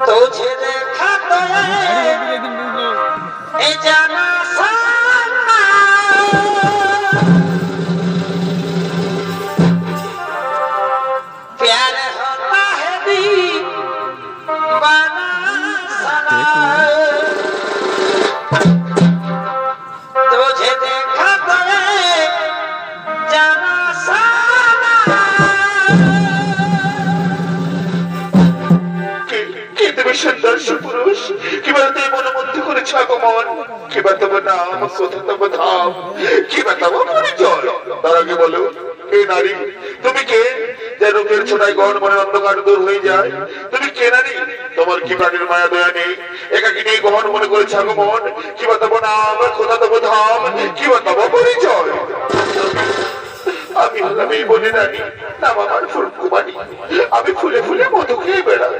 तुझे देखा तो ये जाना তুমি সুন্দর সুপুরুষ। কিবা তুই মনোমুগ্ধ করেছ আগমন, কিবা তোমার নাম কোথা তোমার ধাম, কিবা তোমার পরিচয়। তার আগে বলো কে নারী, তুমি কে? যে রূপের ছোটায় মনে অন্ধকার দূর হয়ে যায়। তুমি কে নারী? তোমার কি প্রাণীর মায়া দয়া নেই? একাকি গহন মনে করেছ আগমন। কিবা নাম ধাম, কিবা পরিচয়। আমি হলাম এই বনে রানী, নাম আমার ফুলকুমারী। আমি ফুলে ফুলে মধু খেয়ে বেড়াই।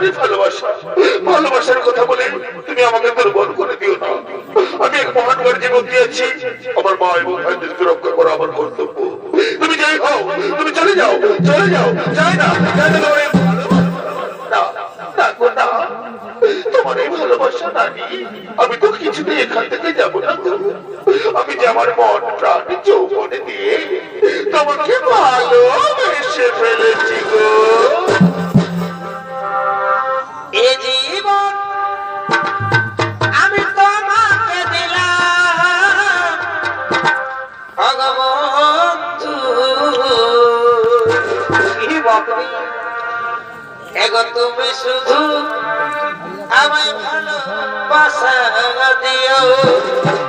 চাই না তোমার এই ভালোবাসা। ভালোবাসার কথা বলে তুমি আমাকে দুর্বল করে দিও না। আমি এক মহান কার্যে বন্দী আছি আমার মা এবং ভাইদেরকে রক্ষা করা আমার কর্তব্য। তুমি যাই হও তুমি চলে যাও চলে যাও চাই না চাই না, তোমার এই ভালোবাসা। নানি আমি তো কিছুতেই এখান থেকে যাব না। আমি যে আমার মন, প্রাণ, যৌবনে দিয়ে তোমাকে ভালোবেসে ফেলেছি গো। বাপরে এগো তুমি শুধু আমায় ভালোবাসা দিও।